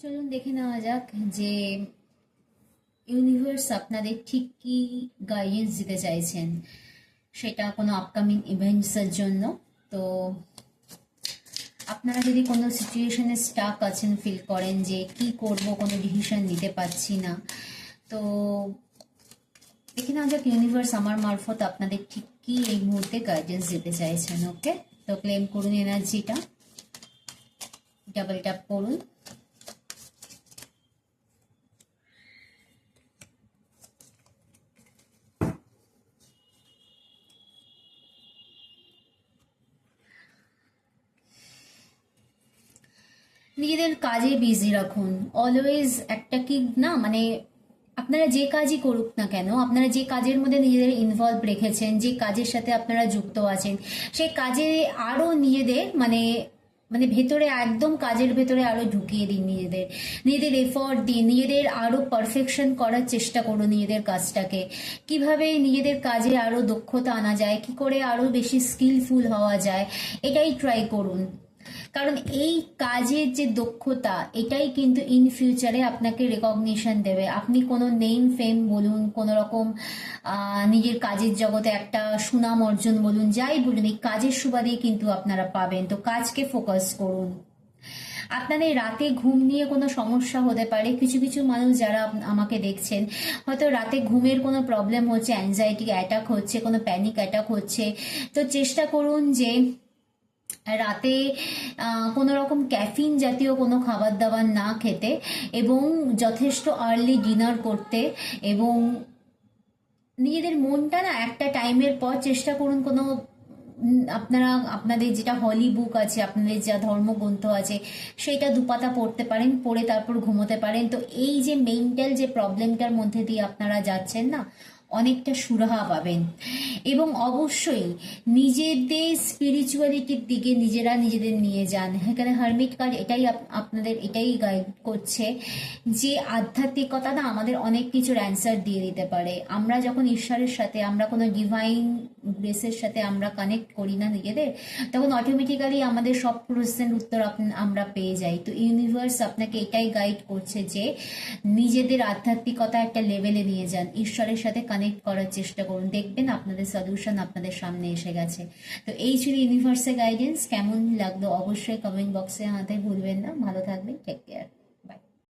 চলুন দেখে নেওয়া যাক যে ইউনিভার্স আপনাদের ঠিক কি গাইডেন্স দিতে চাইছেন। সেটা কোনো আপকামিং ইভেন্টসের জন্য। তো আপনারা যদি কোনো সিচুয়েশনে স্টাক আছেন ফিল করেন যে কি করব, কোনো ডিসিশন নিতে পারছি না, তো দেখে নেওয়া যাক ইউনিভার্স আমার মারফত আপনাদের ঠিক কি এই মুহূর্তে গাইডেন্স দিতে চাইছেন ওকে তো ক্লেম করুন এনার্জিটা ডাবল ট্যাপ করুন। নিজেদের কাজে বিজি রাখুন। অলওয়েজ একটা কি, না মানে আপনারা যে কাজই করুক না কেন, আপনারা যে কাজের মধ্যে নিজেদের ইনভলভ রেখেছেন, যে কাজের সাথে আপনারা যুক্ত আছেন সেই কাজে আরও নিজেদের মানে মানে ভেতরে একদম কাজের ভেতরে আরও ঢুকিয়ে দিন নিজেদের। নিজেদের এফর্ট দিন, নিজেদের আরও পারফেকশন করার চেষ্টা করুন নিজেদের কাজটাকে। কীভাবে নিজেদের কাজে আরও দক্ষতা আনা যায়, কি করে আরও বেশি স্কিলফুল হওয়া যায়, এটাই ট্রাই করুন। কারণ এই কাজের যে দক্ষতা, এটাই কিন্তু ইন ফিউচারে আপনাকে রেকগনিশন দেবে। আপনি কোনো নেম ফেম বলুন, কোনো রকম নিজের কাজের জগতে একটা সুনাম অর্জন বলুন, যাই বলুন, এই কাজের সুবাদেই কিন্তু আপনারা পাবেন। তো কাজকে ফোকাস করুন। আপনাদের রাতে ঘুম নিয়ে কোনো সমস্যা হতে পারে? কিছু কিছু মানুষ যারা আমাকে দেখছেন, হয়তো রাতে ঘুমের কোনো প্রবলেম হচ্ছে অ্যাংজাইটি অ্যাটাক হচ্ছে, কোনো প্যানিক অ্যাটাক হচ্ছে। তো চেষ্টা করুন যে রাতে কোনো রকম ক্যাফিন জাতীয় কোনো খাবার দাবার না খেতে এবং যথেষ্ট আর্লি ডিনার করতে এবং নিজেদের মনটা না একটা টাইমের পর চেষ্টা করুন কোনো আপনারা, আপনাদের যেটা হলি বুক আছে, আপনাদের যা ধর্মগ্রন্থ আছে, সেইটা দুপাতা পড়তে পারেন, পড়ে তারপর ঘুমোতে পারেন। তো এই যে মেন্টাল যে প্রবলেমটার মধ্যে দিয়ে আপনারা যাচ্ছেন না অনেকটা সুরাহা পাবেন। এবং অবশ্যই নিজেদের স্পিরিচুয়ালিটির দিকে নিজেরা নিজেদের নিয়ে যান। এখানে হারমিট কার্ড এটাই আপ- আপনাদের এটাই গাইড করছে যে আধ্যাত্মিকতা না আমাদের অনেক কিছুর অ্যান্সার দিয়ে দিতে পারে। আমরা যখন ঈশ্বরের সাথে, আমরা কোনো ডিভাইন গ্রেসের সাথে আমরা কানেক্ট করি না নিজেদের, তখন অটোমেটিক্যালি আমাদের সব প্রশ্নের উত্তর আমরা পেয়ে যাই। তো ইউনিভার্স আপনাকে এটাই গাইড করছে যে নিজেদের আধ্যাত্মিকতা একটা লেভেলে নিয়ে যান। ঈশ্বরের সাথে কানেক্ট করার চেষ্টা করুন। দেখবেন আপনাদের সলিউশন আপনাদের সামনে এসে গেছে। তো এই ছিল ইউনিভার্সের গাইডেন্স কেমন লাগল অবশ্যই কমেন্ট বক্সে আনাতে ভুলবেন না। ভালো থাকবেন। Take care